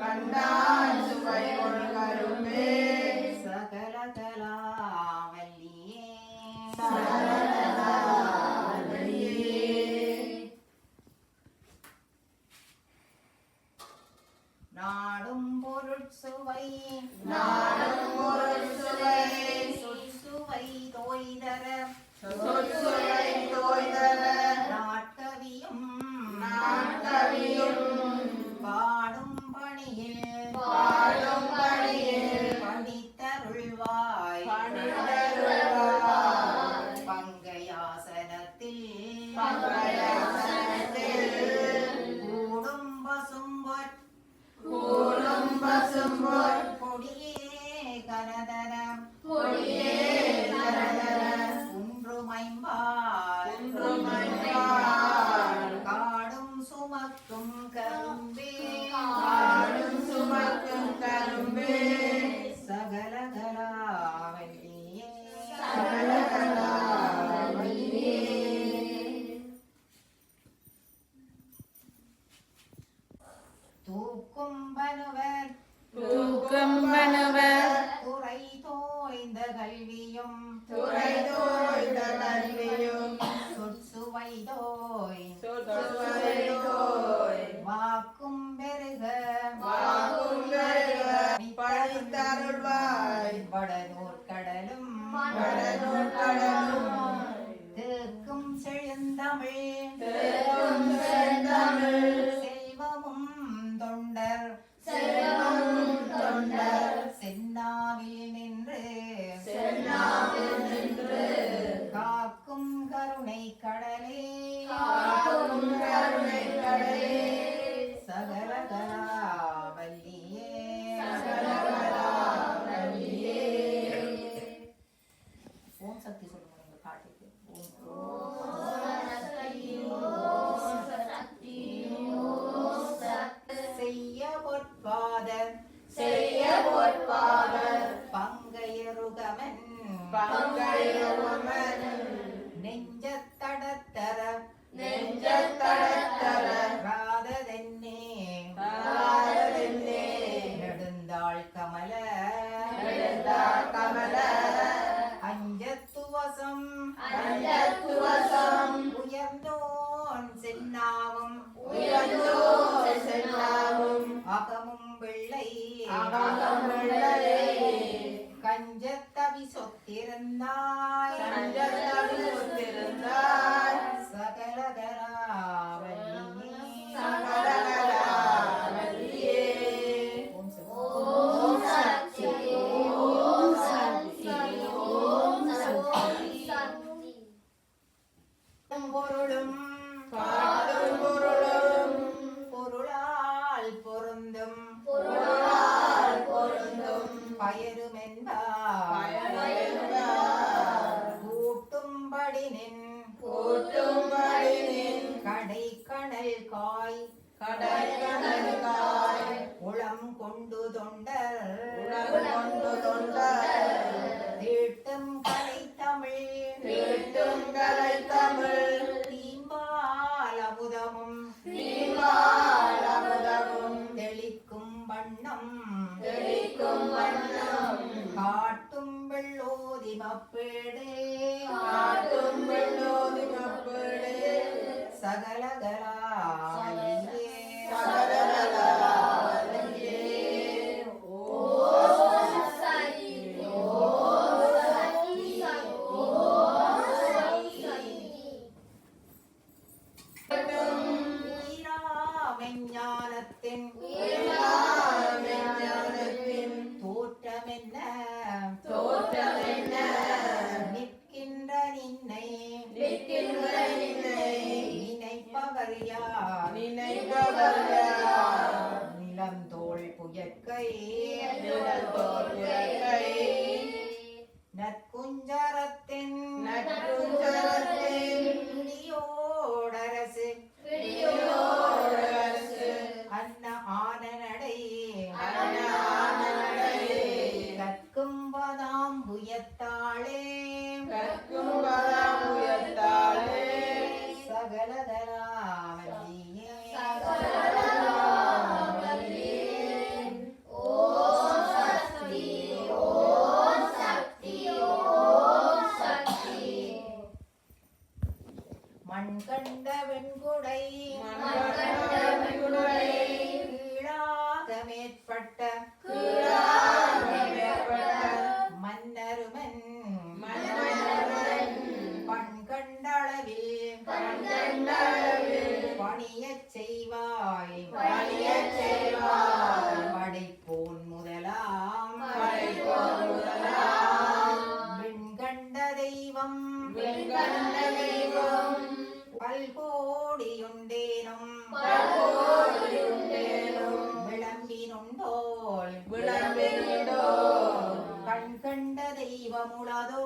கண்டான் சுவை கரும்பே. சகலகலாவல்லியே. சகலகலாவல்லியே நாடும் பொருட்சுவை நாடும் பொருட்சுவை சுவை தோய்தர. பூக்கும்பனுவர் பூக்கும்பனுவர் துறை தோய்ந்த கல்வியும் துறை தோய்ந்த கல்வியும். சொற்சுவை தோய் சொற்சுவை தோய். வாக்கும் பெருக வாக்கும் பெருக. படைத்தருள்வாய். படரும் ஓம் சக்தி சொல்லுங்க இந்த பாட்டுக்கு ஓம் செந்நாவும் அகமும் வெள்ளை. கஞ்சத்தவி சொத்திருந்தான் கூட்டும்படி நின் கூட்டும்படி நின் கடை கணல் காய். கடை கணல் காய். உளம் கொண்டு தொண்டர். உளம் கொண்டு தொண்டர். വെള്ളോതി മപ്പിടേ ആട്ടും വെള്ളോതി മപ്പിടേ സകലകലാലിയേ സകലകലാലിയേ ഓ സൈ ഓ സൈ ഓ வெண்குடை கீழாக மேற்பட்ட மன்னருமன் பண் கண்டளவில் பணியச் செய்வாய் படைப்போன் முதலாம் விண்கண்ட தெய்வம் பல்போ പകപോടിയുണ്ടേനും വിളമ്പിനുണ്ടോൾ വിളമ്പിനുണ്ടോ കൺകണ്ട ദൈവമുളതോ